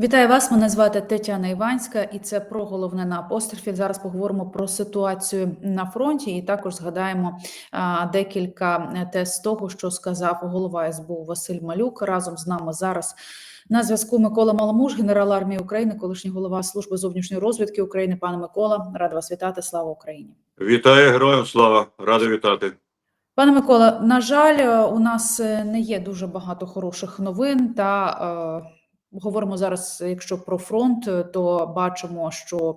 Вітаю вас. Мене звати Тетяна Іванська, і це про головне на апострофі. Зараз поговоримо про ситуацію на фронті, і також згадаємо декілька е, тез того, що сказав голова СБУ Василь Малюк. Разом з нами зараз на зв'язку Микола Маламуш, генерал армії України, колишній голова служби зовнішньої розвідки України. Пане Микола, рада вас вітати. Слава Україні. Вітаю героям слава, радий вітати. Пане Микола, на жаль, е, у нас е, не є дуже багато хороших новин та. Говоримо зараз, якщо про фронт, то бачимо, що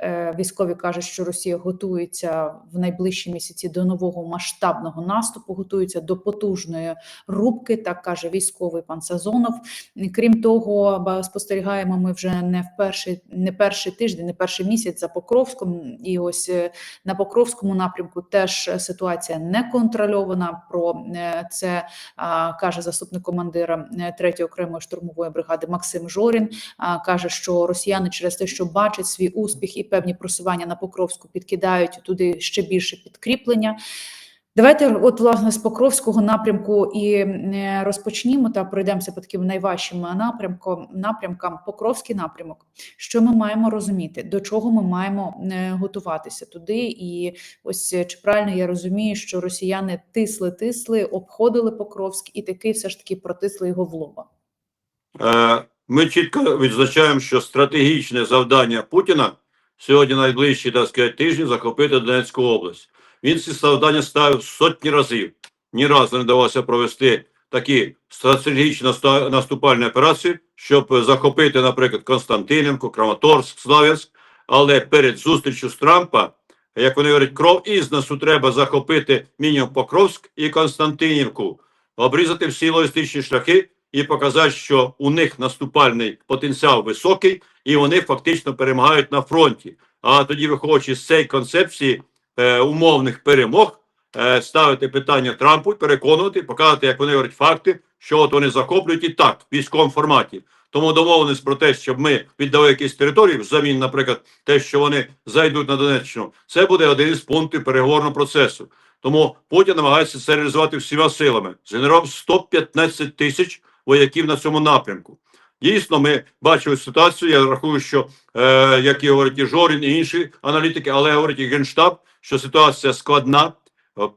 е, військові кажуть, що Росія готується в найближчі місяці до нового масштабного наступу, готується до потужної рубки, так каже військовий пан Сазонов. Крім того, спостерігаємо ми вже не в перший, не перший тиждень, не перший місяць за Покровськом. І ось е, на Покровському напрямку теж ситуація не контрольована. Про е, це каже заступник командира 3-ї окремої штурмової бригади Максим Жорін. Каже, що росіяни через те, що бачать свій успіх і певні просування на Покровську, підкидають туди ще більше підкріплення. Давайте от власне з Покровського напрямку і е, розпочнімо та пройдемося по таким найважчим напрямкам, напрямкам. Покровський напрямок. Що ми маємо розуміти, до чого ми маємо е, готуватися туди? І ось е, чи правильно я розумію, що росіяни тисли, тисли, обходили Покровськ і таки все ж таки протисли його в лоба. Е, Ми чітко відзначаємо, що стратегічне завдання Путіна сьогодні найближчі так сказати, тижні захопити Донецьку область. Він ці завдання ставив сотні разів. Ні разу не вдалося провести такі стратегічні наступальні операції, щоб захопити, наприклад, Константинівку, Краматорськ, Славянськ. Але перед зустрічю з Трампа, як вони говорять, кров із носу треба захопити мінімум Покровськ і Константинівку, обрізати всі логістичні шляхи і показати, що у них наступальний потенціал високий, і вони фактично перемагають на фронті. А тоді, виходячи з цієї концепції е, умовних перемог, е, ставити питання Трампу, переконувати, показати, як вони говорять факти, що от вони захоплюють і так в військовому форматі. Тому домовленість про те, щоб ми віддали якісь території, взамін, наприклад, те, що вони зайдуть на Донеччину, це буде один із пунктів переговорного процесу. Тому Путін намагається це реалізувати всіма силами. Згенерував 115 тисяч вояків на цьому напрямку. Дійсно, ми бачили ситуацію. Я рахую, що е, як і говорить і Жорін, і інші аналітики, але говорить і Генштаб, що ситуація складна.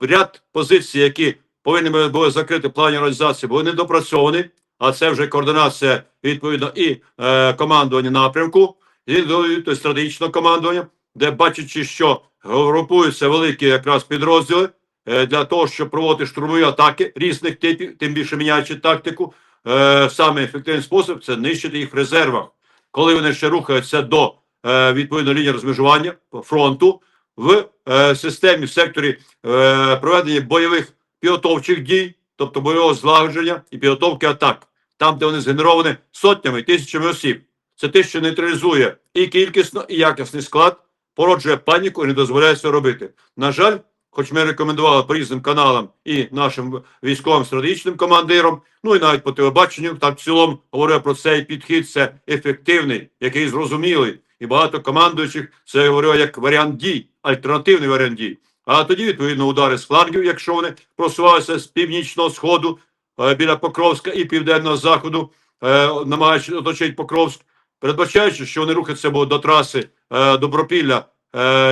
Ряд позицій, які повинні були закрити в плані організації, були недопрацьовані. А це вже координація відповідно і е, командування напрямку, і тобто стратегічного командування, де бачачи, що групуються великі якраз підрозділи е, для того, щоб проводити штурмові атаки різних типів, тим більше міняючи тактику. Е, саме ефективний спосіб це нищити їх в резервах, коли вони ще рухаються до е, відповідно лінії розмежування фронту в е, системі в секторі е, проведення бойових підготовчих дій, тобто бойового злагодження і підготовки атак, там, де вони згенеровані сотнями тисячами осіб. Це те, що нейтралізує і кількісно, і якісний склад, породжує паніку і не дозволяє це робити. На жаль, хоч ми рекомендували по різним каналам і нашим військовим стратегічним командирам, ну і навіть по телебаченню, так в цілому говорив про цей підхід, це ефективний, який зрозумілий. І багато командуючих це говорив як варіант дій, альтернативний варіант дій. А тоді, відповідно, удари з флангів, якщо вони просувалися з північного сходу е, біля Покровська і південного заходу, е, намагаючись оточити Покровськ, передбачаючи, що вони рухаються будуть до траси е, Добропілля,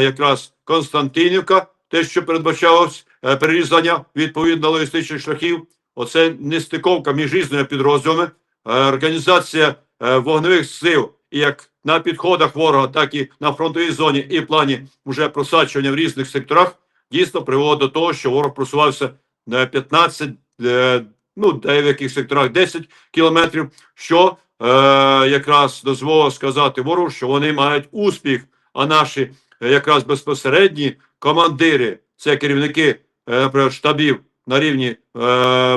якраз Константинівка, те, що передбачалось е, перерізання відповідно логістичних шляхів. Оце нестиковка між різними підрозділами, е, організація е, вогневих сил як на підходах ворога, так і на фронтовій зоні, і в плані вже просачування в різних секторах дійсно приводить до того, що ворог просувався на 15, е, ну деяких секторах 10 кілометрів, що якраз дозволило сказати ворогу, що вони мають успіх, а наші якраз безпосередні командири, це керівники е, штабів на рівні е,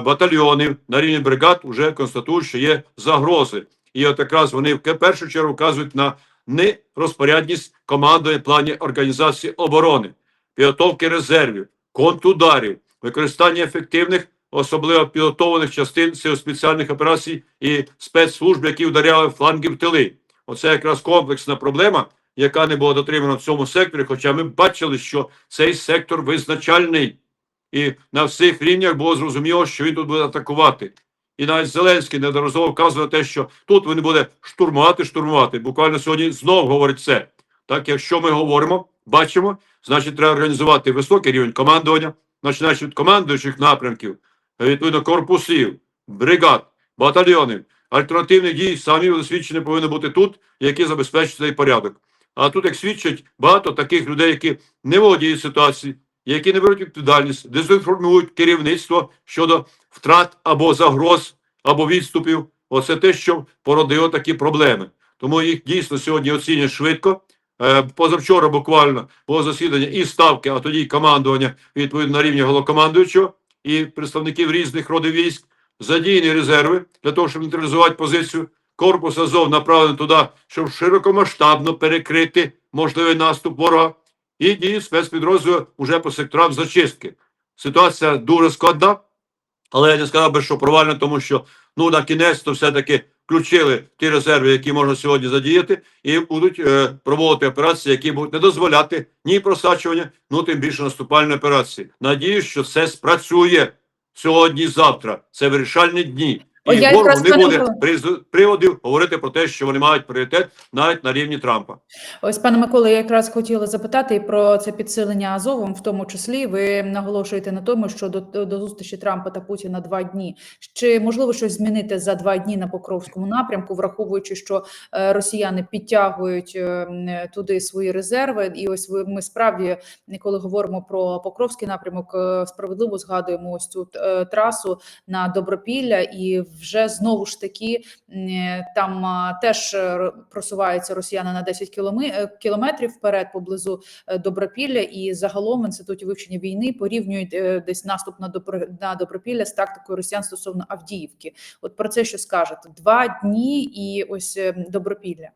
батальйонів, на рівні бригад, вже констатують, що є загрози. І от якраз вони в першу чергу вказують на нерозпорядність командної в плані організації оборони, підготовки резервів, контударів, використання ефективних, особливо підготовлених частин сил спеціальних операцій і спецслужб, які вдаряли фланги в тили. Оце якраз комплексна проблема, яка не була дотримана в цьому секторі. Хоча ми бачили, що цей сектор визначальний, і на всіх рівнях було зрозуміло, що він тут буде атакувати. І навіть Зеленський неодноразово вказує те, що тут він буде штурмувати, штурмувати. Буквально сьогодні знов говорить це. Так, якщо ми говоримо, бачимо, значить, треба організувати високий рівень командування, починаючи від командуючих напрямків, відповідно корпусів, бригад, батальйонів, альтернативних дій самі освічені повинні бути тут, які забезпечують цей порядок. А тут, як свідчать, багато таких людей, які не володіють ситуацією, які не беруть відповідальність, дезінформують керівництво щодо втрат або загроз, або відступів. Оце те, що породило такі проблеми. Тому їх дійсно сьогодні оцінюють швидко. Е, Позавчора буквально було засідання і ставки, а тоді й командування відповідно на рівні головнокомандуючого і представників різних родів військ, задіяні резерви для того, щоб нейтралізувати позицію. Корпус Азов направлений туди, щоб широкомасштабно перекрити можливий наступ ворога. І діють спецпідрозділи вже по секторам зачистки. Ситуація дуже складна, але я не сказав би, що провальна, тому що ну на кінець то все-таки включили ті резерви, які можна сьогодні задіяти, і будуть е, проводити операції, які будуть не дозволяти ні просачування, ну тим більше наступальної операції. Надіюсь, що це спрацює сьогодні, завтра. Це вирішальні дні. І я якраз не буде Микола- приводів говорити про те, що вони мають пріоритет навіть на рівні Трампа. Ось, пане Миколе, я якраз хотіла запитати і про це підсилення Азовом, в тому числі ви наголошуєте на тому, що до, до зустрічі Трампа та Путіна два дні. Чи можливо щось змінити за два дні на Покровському напрямку, враховуючи, що е, росіяни підтягують е, туди свої резерви? І ось ви ми справді, коли говоримо про Покровський напрямок, е, справедливо згадуємо ось цю трасу на Добропілля, і вже знову ж таки там теж е, просуваються росіяни на 10 е, кілометрів вперед поблизу е, Добропілля, і загалом в інституті вивчення війни порівнюють десь наступ на на Добропілля з тактикою росіян стосовно Авдіївки. От про це що скажете? Два дні і ось Добропілля.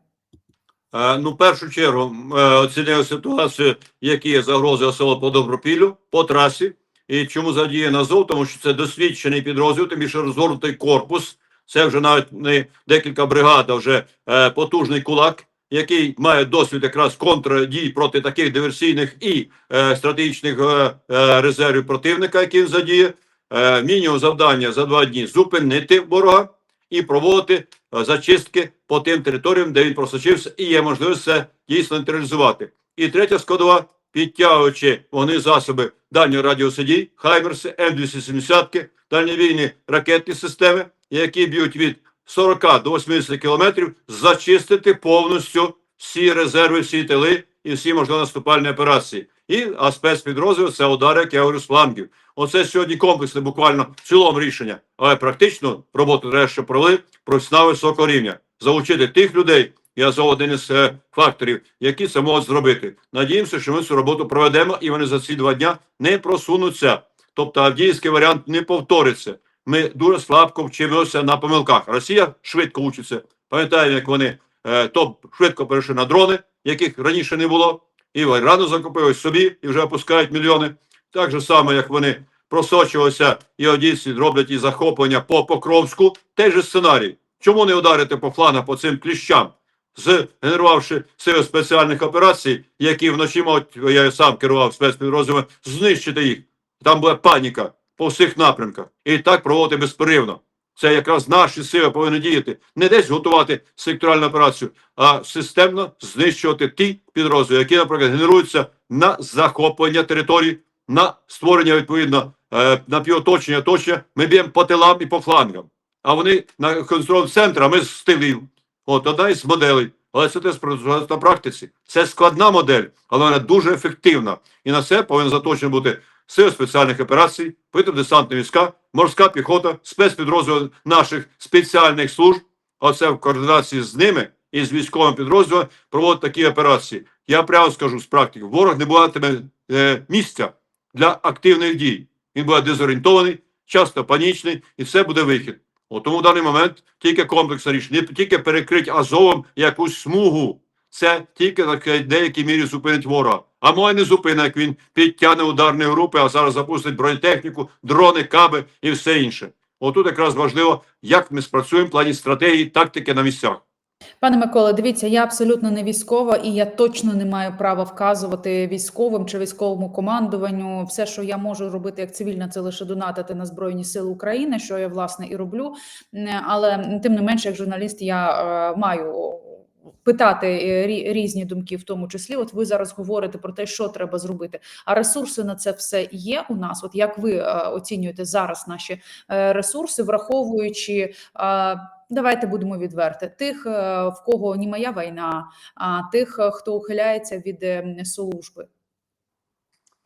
Ну, в першу чергу оцінив ситуацію, які є загрози особливо по Добропіллю, по трасі. І чому задіяна Азов? Тому що це досвідчений підрозділ, тим більше розгорнутий корпус. Це вже навіть не декілька бригад, а вже е, потужний кулак, який має досвід якраз контрдій проти таких диверсійних і е, стратегічних е, е, резервів противника, які він задіє. Е, мінімум завдання за два дні зупинити ворога і проводити е, зачистки по тим територіям, де він просочився, і є можливість це дійсно нейтралізувати. І третя складова, підтягуючи вони засоби дальнього радіосидій, Хаймерси, М270, дальньовійні ракетні системи, які б'ють від 40 до 80 кілометрів, зачистити повністю всі резерви, всі тили і всі можливі наступальні операції. І а спецпідрозділ це удари, як я говорю, з флангів. Оце сьогодні комплексне, буквально в цілому рішення, але практично роботу ще провели професіонали високого рівня, залучити тих людей. Я за один із е, факторів, які це можуть зробити. Надіємося, що ми цю роботу проведемо, і вони за ці два дня не просунуться. Тобто авдіївський варіант не повториться. Ми дуже слабко вчимося на помилках. Росія швидко учиться. Пам'ятаємо, як вони е, то швидко перейшли на дрони, яких раніше не було, і рано закупили собі і вже опускають мільйони. Так же само, як вони просочувалися і одійці роблять і захоплення по Покровську, той же сценарій. Чому не ударити по флангах по цим кліщам, згенерувавши сили спеціальних операцій, які вночі можуть, я сам керував спецпідрозділами, знищити їх. Там була паніка по всіх напрямках. І так проводити безперервно. Це якраз наші сили повинні діяти. Не десь готувати секторальну операцію, а системно знищувати ті підрозділи, які, наприклад, генеруються на захоплення територій, на створення відповідно е, напівоточення, оточення. Ми б'ємо по тилам і по флангам. А вони на контроль центр, а ми з тилів. От одна із моделей. Але це теж на практиці. Це складна модель, але вона дуже ефективна. І на це повинен заточено бути сили спеціальних операцій, повітряно-десантні війська, морська піхота, спецпідрозділи наших спеціальних служб. Оце в координації з ними і з військовим підрозділом проводить такі операції. Я прямо скажу з практики: ворог не матиме е, місця для активних дій. Він буде дезорієнтований, часто панічний, і це буде вихід. Тому в даний момент тільки комплексна рішення, не тільки перекрити Азовом якусь смугу. Це тільки так, в деякій мірі зупинить ворога. А може не зупинить, як він підтягне ударні групи, а зараз запустить бронетехніку, дрони, каби і все інше. Отут якраз важливо, як ми спрацюємо в плані стратегії, тактики на місцях. Пане Миколе, дивіться, я абсолютно не військова, і я точно не маю права вказувати військовим чи військовому командуванню. Все, що я можу робити як цивільна, це лише донатити на збройні сили України, що я власне і роблю. Але тим не менше, як журналіст, я е, маю питати е, рі- різні думки, в тому числі. От ви зараз говорите про те, що треба зробити. А ресурси на це все є у нас. От як ви е, оцінюєте зараз наші ресурси, враховуючи. Давайте будемо відверти. Тих, е, в кого ні моя війна, а тих, е, хто ухиляється від е, служби.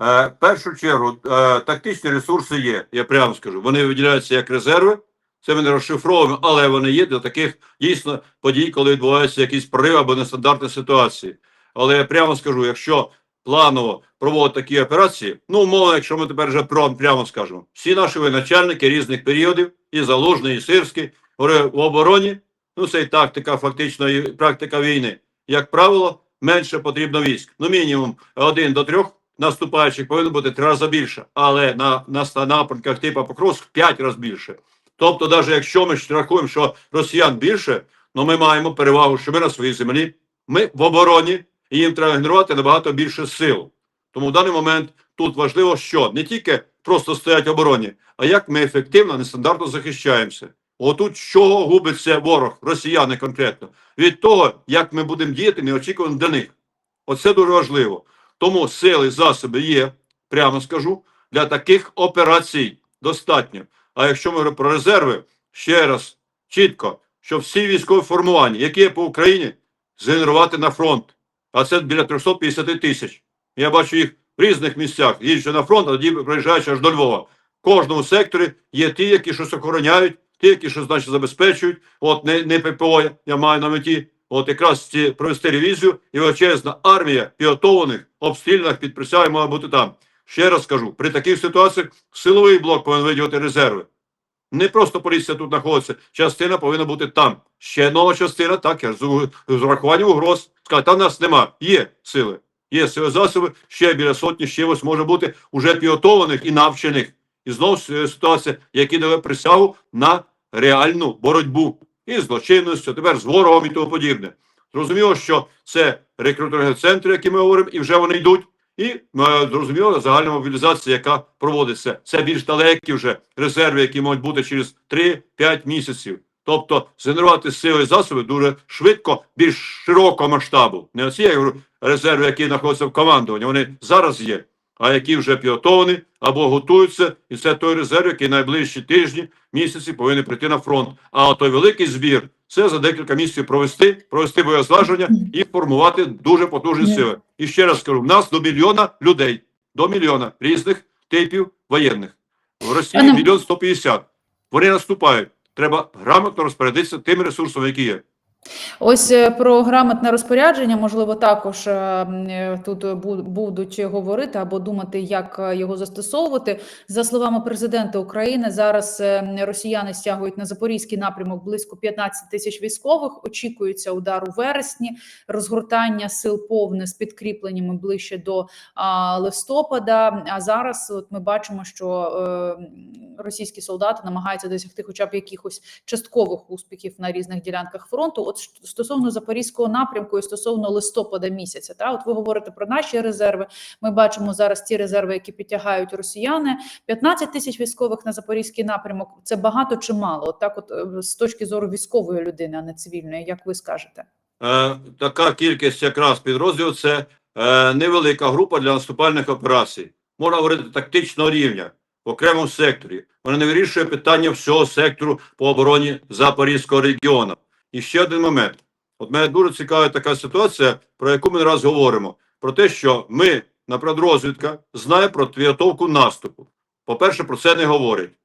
Е, в першу чергу, е, тактичні ресурси є, я прямо скажу. Вони виділяються як резерви, це ми не розшифровуємо, але вони є для таких дійсно подій, коли відбуваються якісь прориви або нестандартні ситуації. Але я прямо скажу, якщо планово проводити такі операції, ну, умовно, якщо ми тепер вже прямо, скажемо, всі наші воєначальники різних періодів, і Залужний, і Сирський, в обороні, ну це і тактика, фактично, і практика війни. Як правило, менше потрібно військ. Ну, мінімум один до трьох наступаючих повинно бути три рази більше, але на, на напрямках типу Покровськ п'ять разів більше. Тобто, навіть якщо ми рахуємо, що росіян більше, ну ми маємо перевагу, що ми на своїй землі, ми в обороні, і їм треба генерувати набагато більше сил. Тому в даний момент тут важливо, що не тільки просто стоять в обороні, а як ми ефективно, нестандартно захищаємося. Отут з чого губиться ворог, росіяни конкретно, від того, як ми будемо діяти неочікувано для них. Оце дуже важливо. Тому сили, засоби є, прямо скажу, для таких операцій достатньо. А якщо ми говоримо про резерви, ще раз чітко, що всі військові формування, які є по Україні, згенерувати на фронт. А це біля 350 тисяч. Я бачу їх в різних місцях, їжджу на фронт, а тоді приїжджаючи аж до Львова. В кожному секторі є ті, які щось охороняють, ті, які щось значить забезпечують. От не, не ППО, я маю на меті. От якраз ці провести ревізію і величезна армія підготовлених, обстріляних під присягою має бути там. Ще раз кажу, при таких ситуаціях силовий блок повинен виділити резерви. Не просто поліція тут знаходиться, частина повинна бути там. Ще нова частина, так, я з, урахуванням угроз. Сказати, там нас нема. Є сили. Є сили засоби, ще біля сотні, ще ось може бути уже підготовлених і навчених. І знову ситуація, які дали присягу на реальну боротьбу і злочинністю, тепер з ворогом і тому подібне. Зрозуміло, що це рекрутерні центри, які ми говоримо, і вже вони йдуть. І е, зрозуміло, загальна мобілізація, яка проводиться, це більш далекі вже резерви, які можуть бути через 3-5 місяців. Тобто згенерувати сили і засоби дуже швидко, більш широкого масштабу. Не оці резерви, які знаходяться в командуванні, вони зараз є, а які вже підготовлені або готуються, і це той резерв, який найближчі тижні, місяці повинен прийти на фронт. А той великий збір це за декілька місяців провести, провести боєзлаження і формувати дуже потужні сили. І ще раз скажу: в нас до мільйона людей, до мільйона різних типів воєнних. В Росії мільйон сто п'ятдесят. Вони наступають. Треба грамотно розпорядитися тими ресурсами, які є. Ось е, про грамотне розпорядження, можливо, також е, е, тут будуть говорити або думати, як його застосовувати. За словами президента України, зараз росіяни стягують на запорізький напрямок близько 15 тисяч військових. Очікується удар у вересні, розгортання сил повне з підкріпленнями ближче до листопада. А зараз от ми бачимо, що російські солдати намагаються досягти хоча б якихось часткових успіхів на різних ділянках фронту. От ш- стосовно запорізького напрямку і стосовно листопада місяця, та от ви говорите про наші резерви. Ми бачимо зараз ті резерви, які підтягають росіяни. 15 тисяч військових на запорізький напрямок. Це багато чи мало? От так, от е, з точки зору військової людини, а не цивільної, як ви скажете? Е, така кількість якраз підрозділів це е, невелика група для наступальних операцій. Можна говорити тактичного рівня в окремому секторі. Вона не вирішує питання всього сектору по обороні Запорізького регіону. І ще один момент. От мене дуже цікава така ситуація, про яку ми не раз говоримо. Про те, що ми, наприклад, розвідка, знає про підготовку наступу. По-перше, про це не говорять.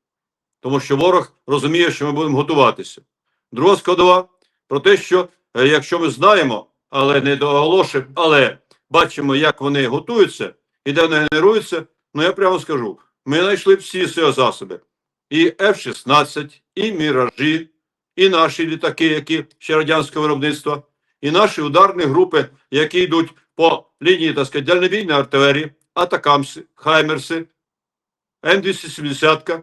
Тому що ворог розуміє, що ми будемо готуватися. Друга складова про те, що Е, якщо ми знаємо, але не доголошуємо, але бачимо, як вони готуються і де вони генеруються, ну я прямо скажу: ми знайшли всі засоби: і F-16, і Міражі, і наші літаки, які ще радянського виробництва, і наші ударні групи, які йдуть по лінії так сказати, дальнобійної артилерії, Атакамси, Хаймерси, М270,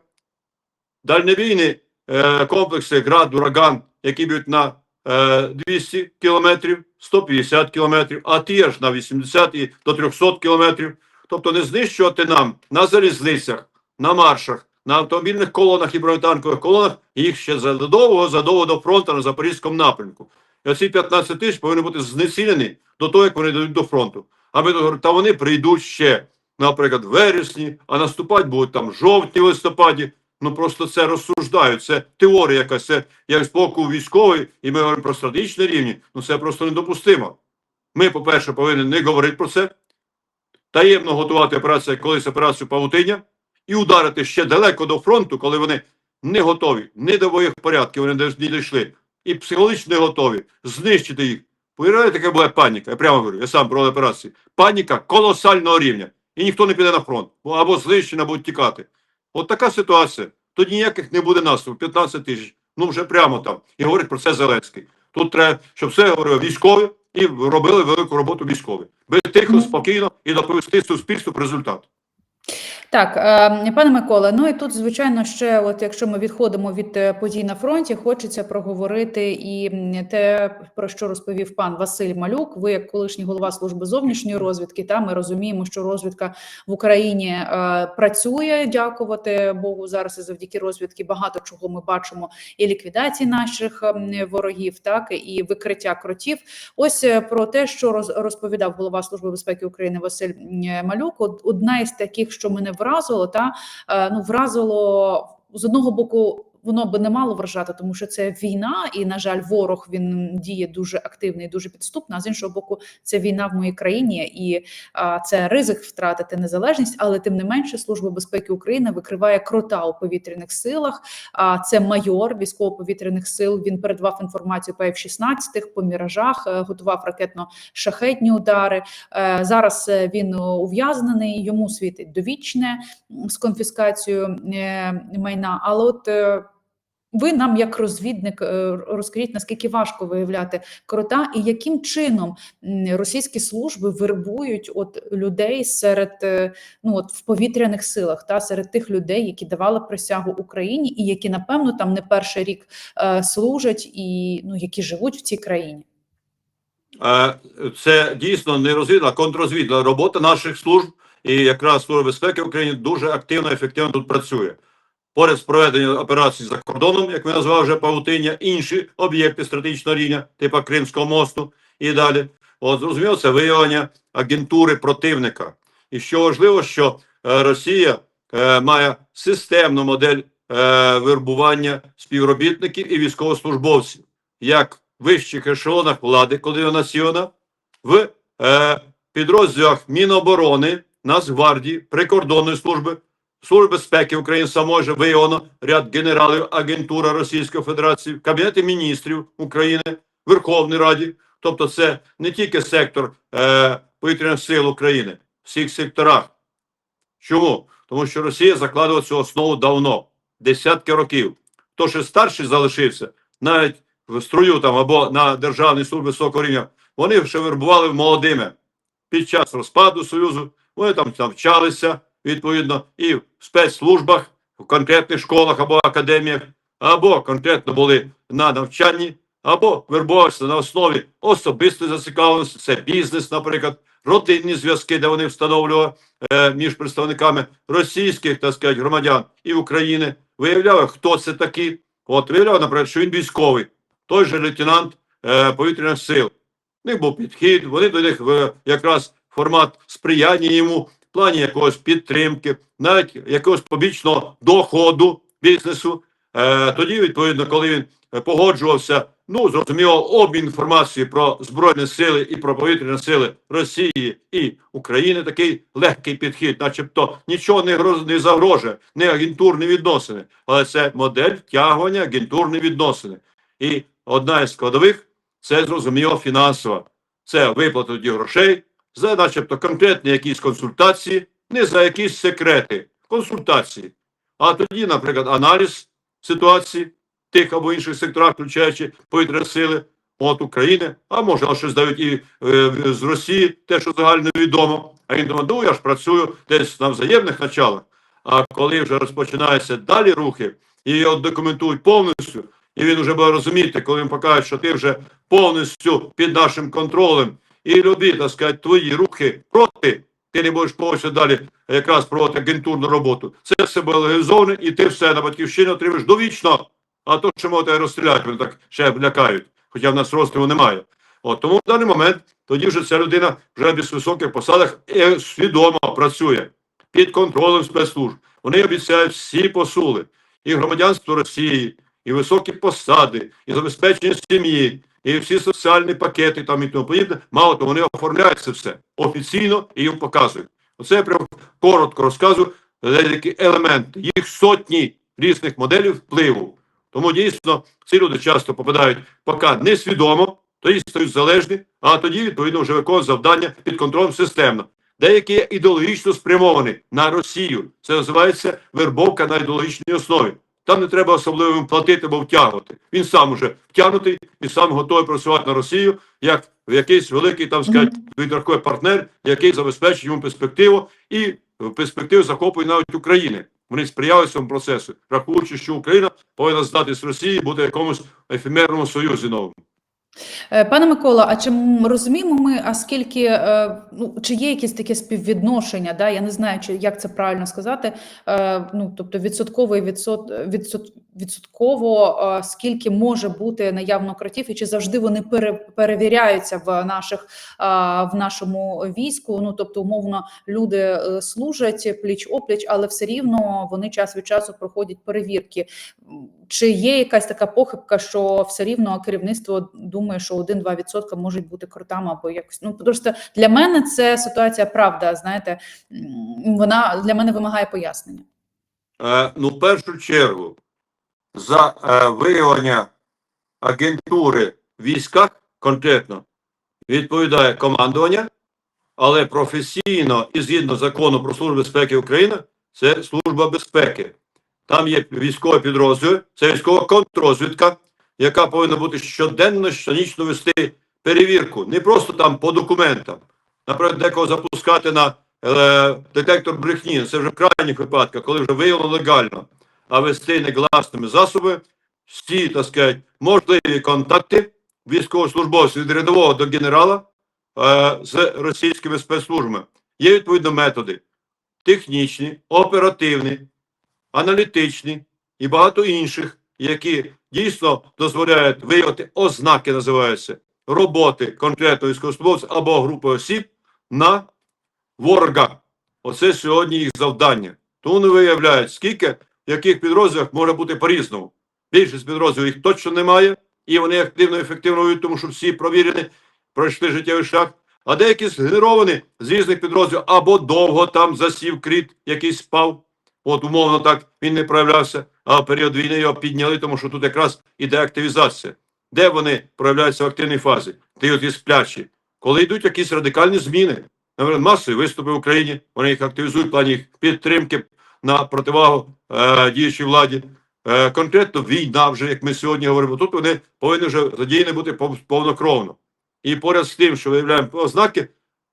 дальнобійні е, комплекси Град, Ураган, які б'ють на е, 200 кілометрів, 150 кілометрів, а ті аж на 80 і до 300 кілометрів. Тобто не знищувати нам на залізницях, на маршах, на автомобільних колонах і бронетанкових колонах їх ще задовго, задовго до фронту на Запорізькому напрямку. І оці 15 тисяч повинні бути знецілені до того, як вони дійдуть до фронту. А ми та вони прийдуть ще, наприклад, в вересні, а наступати будуть там жовтні, листопаді. Ну просто це розсуждають. Це теорія якась, це як з боку військової, і ми говоримо про стратегічний рівні. Ну це просто недопустимо. Ми, по-перше, повинні не говорити про це, таємно готувати операцію, колись операцію Павутиня, і ударити ще далеко до фронту, коли вони не готові, не до порядків, вони не дійшли, і психологічно не готові знищити їх. Повіряєте, яка була паніка? Я прямо говорю, я сам проводив операції. Паніка колосального рівня. І ніхто не піде на фронт, або знищено, або тікати. От така ситуація. Тоді ніяких не буде наступу, 15 тисяч. Ну вже прямо там. І говорить про це Зеленський. Тут треба, щоб все говорили військові і робили велику роботу військові. Би тихо, спокійно і доповісти суспільству результат. Так, е, пане Миколе, ну і тут, звичайно, ще, от якщо ми відходимо від е, подій на фронті, хочеться проговорити і те, про що розповів пан Василь Малюк. Ви, як колишній голова служби зовнішньої розвідки, та ми розуміємо, що розвідка в Україні е, працює. Дякувати Богу. Зараз і завдяки розвідки багато чого ми бачимо і ліквідації наших ворогів, так і викриття кротів. Ось про те, що роз- розповідав голова служби безпеки України Василь Малюк. Одна із таких, що мене вразило, та е, ну вразило з одного боку. Воно би не мало вражати, тому що це війна, і на жаль, ворог він діє дуже активно і дуже підступно. А з іншого боку, це війна в моїй країні, і а, це ризик втратити незалежність. Але тим не менше, служба безпеки України викриває крота у повітряних силах. А це майор військово-повітряних сил. Він передавав інформацію по F-16, по міражах, е, готував ракетно-шахетні удари. Е, Зараз е, він ув'язнений, йому світить довічне з конфіскацією майна. Але от ви нам, як розвідник, е, розкажіть, наскільки важко виявляти крота, і яким чином російські служби вербують от людей серед е, ну от в повітряних силах, та серед тих людей, які давали присягу Україні, і які напевно там не перший рік е, служать, і ну які живуть в цій країні. Це дійсно не розвідка, а контррозвідна робота наших служб. І якраз Служба безпеки України дуже активно ефективно тут працює. Поряд з проведенням операцій за кордоном, як ви назвав вже Павутиння, інші об'єкти стратегічного рівня, типу Кримського мосту і далі. От зрозуміло, це виявлення агентури противника. І що важливо, що е, Росія е, має системну модель е, вербування співробітників і військовослужбовців, як в вищих ешелонах влади, коли вона сіона, в е, підрозділах Міноборони, Нацгвардії, прикордонної служби, Служби безпеки України самої же виявлено ряд генералів агентура Російської Федерації, Кабінети міністрів України, Верховній Раді. Тобто, це не тільки сектор е, повітряних сил України, всіх секторах. Чому? Тому що Росія закладала цю основу давно, десятки років. Хто ще старший залишився, навіть в струю там або на державній службі високого рівня, вони ще вербували молодими під час розпаду Союзу. Вони там навчалися відповідно і в спецслужбах, в конкретних школах або академіях, або конкретно були на навчанні, або вербувалися на основі особистої зацікавленості, це бізнес, наприклад, родинні зв'язки, де вони встановлювали е, між представниками російських, так сказати, громадян і України, виявляли, хто це такі. От виявляли, наприклад, що він військовий, той же лейтенант е, повітряних сил. В них був підхід, вони до них е, якраз формат сприяння йому плані якогось підтримки, навіть якогось побічного доходу бізнесу. Е, тоді, відповідно, коли він е, погоджувався, ну зрозуміло, обмін інформацією про збройні сили і про повітряні сили Росії і України такий легкий підхід, начебто нічого не гроз не загрожує, не агентурні відносини, але це модель втягування агентурні відносини. І одна із складових це зрозуміло фінансова. Це виплата тоді грошей за, начебто, конкретні якісь консультації, не за якісь секрети, консультації. А тоді, наприклад, аналіз ситуації в тих або інших секторах, включаючи повітряні сили от України, а може, а щось дають і е, з Росії, те, що загально відомо. А він думає, ну я ж працюю десь на взаємних началах. А коли вже розпочинаються далі рухи і його документують повністю, і він вже буде розуміти, коли він покаже, що ти вже повністю під нашим контролем, і любі, так сказати, твої рухи проти, ти не будеш повністю далі якраз проводити агентурну роботу. Це все буде легалізоване, і ти все на батьківщині отримаєш довічно. А то, можуть тебе розстріляти, вони так ще лякають, хоча в нас розстрілу немає. От тому в даний момент тоді вже ця людина вже більш високих посадах е, свідомо працює під контролем спецслужб. Вони обіцяють всі посули, і громадянство Росії, і високі посади, і забезпечення сім'ї, і всі соціальні пакети там і тому подібне. Мало того, вони оформляють це все офіційно і їм показують. Оце я прям коротко розказую деякі елементи. Їх сотні різних моделів впливу. Тому дійсно ці люди часто попадають поки несвідомо, тоді стають залежні, а тоді, відповідно, вже виконують завдання під контролем системно. Деякі є ідеологічно спрямовані на Росію. Це називається вербовка на ідеологічній основі. Там не треба особливо платити або втягнути. Він сам уже втягнутий і сам готовий працювати на Росію як якийсь великий там сказати, відраковий партнер, який забезпечить йому перспективу і перспективу захоплює навіть України. Вони сприяли цьому процесу, рахуючи, що Україна повинна здатись Росії, бути в якомусь ефемерному союзі новому. Е, Пане Микола, а чи розуміємо ми, а скільки е, ну чи є якісь таке співвідношення? Да, я не знаю, чи як це правильно сказати. Е, ну тобто відсотковий відсот, відсот, відсотково е, скільки може бути наявно кратів, і чи завжди вони пере, перевіряються в наших е, в нашому війську? Ну тобто, умовно, люди е, служать пліч опліч, але все рівно вони час від часу проходять перевірки. Чи є якась така похибка, що все рівно керівництво думає, що 1-2% можуть бути крутами або якось. Ну просто для мене це ситуація правда. Знаєте, вона для мене вимагає пояснення. Ну, в першу чергу, за е, виявлення агентури в військах конкретно відповідає командування, але професійно і згідно закону про службу безпеки України, це служба безпеки. Там є військові підрозділи, це військова контррозвідка, яка повинна бути щоденно, щонічно вести перевірку, не просто там по документам. Наприклад, декого запускати на е, детектор брехні, це вже в крайніх випадках, коли вже виявлено легально, а вести негласними засобами всі, так сказати, можливі контакти військовослужбовців від рядового до генерала е, з російськими спецслужбами. Є відповідно методи технічні, оперативні, аналітичні і багато інших, які дійсно дозволяють виявити ознаки, називаються, роботи конкретного військовослужбовця або групи осіб на ворога. Оце сьогодні їх завдання. Тому не виявляють, скільки яких підрозділах може бути по-різному. Більшість підрозділів їх точно немає, і вони активно і тому що всі провірені, пройшли життєвий шлях. А деякі згенеровані з різних підрозділів або довго там засів кріт, який спав. От умовно так він не проявлявся, а в період війни його підняли, тому що тут якраз іде активізація. Де вони проявляються в активній фазі? Ти от і сплячі. Коли йдуть якісь радикальні зміни, наприклад, масові виступи в Україні, вони їх активізують в плані їх підтримки на противагу е, діючій владі. Е, конкретно війна, вже як ми сьогодні говоримо, тут вони повинні вже задіяні бути повнокровно. І поряд з тим, що виявляємо ознаки,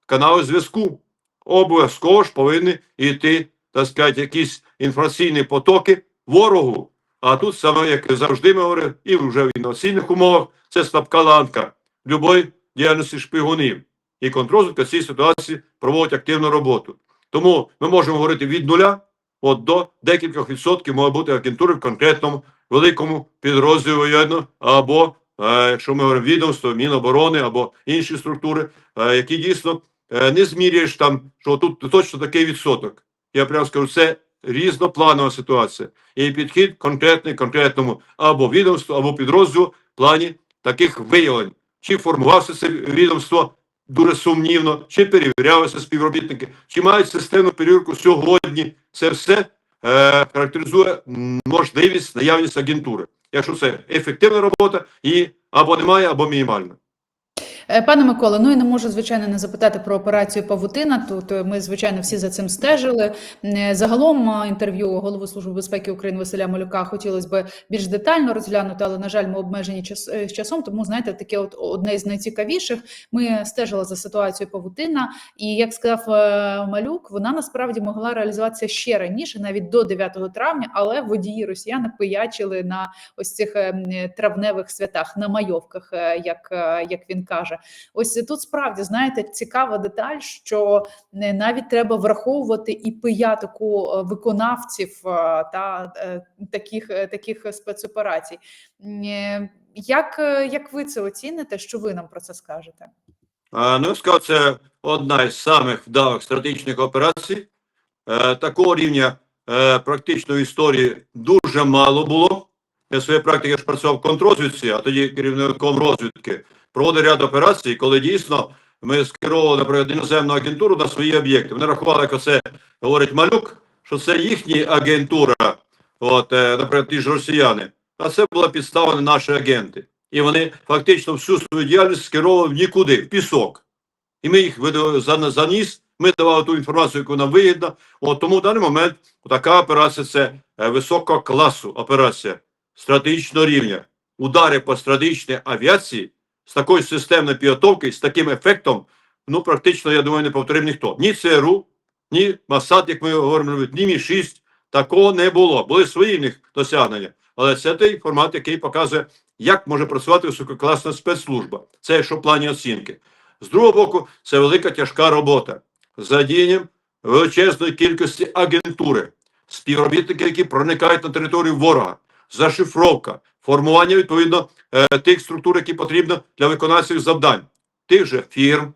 канали зв'язку обов'язково ж повинні йти, так сказати, якісь інформаційні потоки ворогу. А тут саме, як завжди ми говоримо, і вже в інноваційних умовах, це слабка ланка любої діяльності шпигунів. І контррозвідка в цій ситуації проводить активну роботу. Тому ми можемо говорити від нуля от до декількох відсотків може бути агентури в конкретному великому підрозділі воєнного, або, е, якщо ми говоримо відомство, Міноборони або інші структури, е, які дійсно е, не зміряєш там, що тут точно такий відсоток. Я прямо скажу, це різнопланова ситуація. І підхід конкретний конкретному або відомству, або підрозділу в плані таких виявлень. Чи формувався це відомство дуже сумнівно, чи перевірялися співробітники, чи мають системну перевірку сьогодні. Це все е, характеризує можливість наявність агентури. Якщо це ефективна робота, і або немає, або мінімальна. Е, Пане Миколе, ну і не можу, звичайно, не запитати про операцію Павутина. Тут е, ми, звичайно, всі за цим стежили. Е, Загалом інтерв'ю голови Служби безпеки України Василя Малюка хотілося б більш детально розглянути, але, на жаль, ми обмежені час, е, часом. Тому, знаєте, таке от одне з найцікавіших. Ми стежили за ситуацією Павутина, і як сказав Малюк, вона насправді могла реалізуватися ще раніше, навіть до 9 травня, але водії росіяни пиячили на ось цих травневих святах, на майовках, як, як він каже. Ось тут справді знаєте цікава деталь, що не навіть треба враховувати і пиятику е, виконавців е, та е, таких, е, таких спецоперацій. Е, Як, е, як ви це оціните? Що ви нам про це скажете? А, Ну, сказав, це одна із самих вдалих стратегічних операцій. Е, Такого рівня е, практично в історії дуже мало було. Я практиці я ж працював в контррозвідці, а тоді керівником розвідки. Проводив ряд операцій, коли дійсно ми скеровували, наприклад, іноземну агентуру на свої об'єкти. Вони рахували, як це говорить Малюк, що це їхня агентура, от, е, наприклад, ті ж росіяни. А це була підставлені наші агенти. І вони фактично всю свою діяльність скеровували нікуди, в пісок. І ми їх видали за, за ніс, ми давали ту інформацію, яку нам вигідна. От тому в даний момент така операція це е, високого класу операція стратегічного рівня. Удари по стратегічній авіації з такою системною підготовкою, з таким ефектом, ну практично, я думаю, не повторив ніхто. Ні ЦРУ, ні Масад, як ми говоримо, ні Мі-6. Такого не було. Були свої в них досягнення. Але це той формат, який показує, як може працювати висококласна спецслужба. Це якщо в плані оцінки. З другого боку, це велика тяжка робота з задіянням величезної кількості агентури, співробітники, які проникають на територію ворога, зашифровка, формування відповідно е, тих структур, які потрібно для виконання цих завдань, тих же фірм,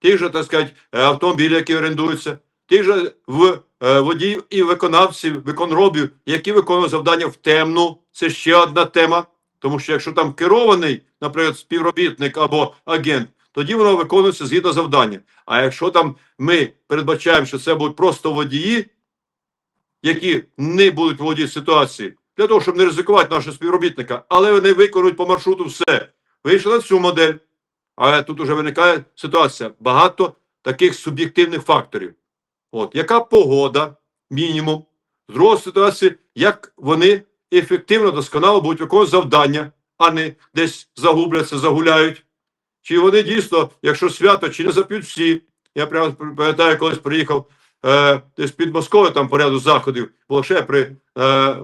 тих же, так сказати, е, автомобілів, які орендуються, тих же в е, водіїв і виконавців, виконробів, які виконують завдання в темну. Це ще одна тема. Тому що якщо там керований, наприклад, співробітник або агент, тоді воно виконується згідно завдання. А якщо там ми передбачаємо, що це будуть просто водії, які не будуть володіти ситуації, для того, щоб не ризикувати нашого співробітника, але вони виконують по маршруту все. Вийшли на цю модель. Але тут вже виникає ситуація. Багато таких суб'єктивних факторів. От, яка погода, мінімум. З другої ситуації, як вони ефективно, досконало будуть виконувати завдання, а не десь загубляться, загуляють. Чи вони дійсно, якщо свято, чи не зап'ють всі. Я прямо пам'ятаю, колись приїхав е, десь під там по ряду заходів, було ще при е,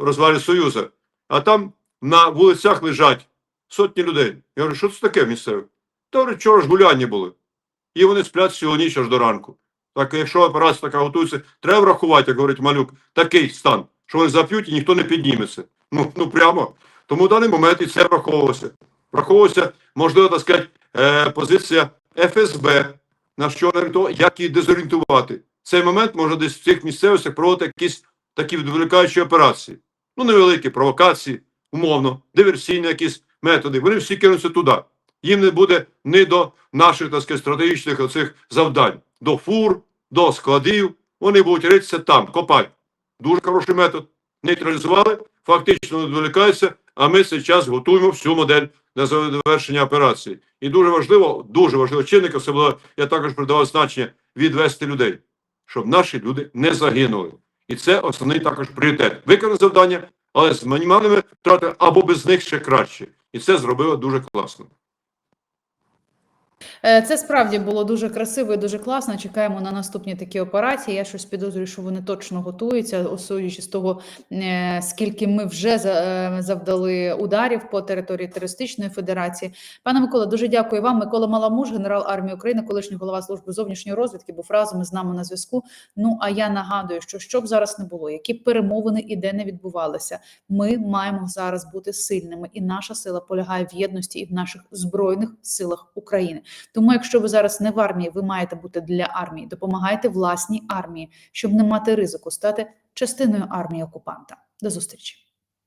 розвалі Союзу. А там на вулицях лежать сотні людей. Я говорю, що це таке місцеве? Та говорить, вчора ж гуляння були. І вони сплять цілу ніч аж до ранку. Так якщо операція така готується, треба врахувати, як говорить малюк, такий стан, що вони зап'ють і ніхто не підніметься. Ну, ну прямо. Тому в даний момент і це враховувалося. Враховувалося, можливо, так сказати, е, позиція ФСБ, на що як її дезорієнтувати. Цей момент можна десь в цих місцевостях проводити якісь такі відволікаючі операції. Ну, невеликі провокації, умовно, диверсійні якісь методи. Вони всі кинуться туди. Їм не буде ні до наших так сказати, стратегічних оцих завдань, до фур, до складів. Вони будуть ритися там, копати. Дуже хороший метод. Нейтралізували, фактично не відволікаються, а ми цей час готуємо всю модель для завершення операції. І дуже важливо, дуже важливо чинник, особливо я також придавав значення відвести людей, щоб наші люди не загинули. І це основний також пріоритет. Виконане завдання, але з мінімальними втратами або без них ще краще. І це зробило дуже класно. Е, Це справді було дуже красиво і дуже класно. Чекаємо на наступні такі операції. Я щось підозрюю, що вони точно готуються, судячи з того, е, скільки ми вже е, завдали ударів по території терористичної федерації. Пане Микола, дуже дякую вам. Микола Маламуш, генерал армії України, колишній голова служби зовнішньої розвідки, був разом з нами на зв'язку. Ну а я нагадую, що що б зараз не було, які перемовини і де не відбувалися, ми маємо зараз бути сильними, і наша сила полягає в єдності і в наших збройних силах України. Тому, якщо ви зараз не в армії, ви маєте бути для армії. Допомагайте власній армії, щоб не мати ризику стати частиною армії окупанта. До зустрічі.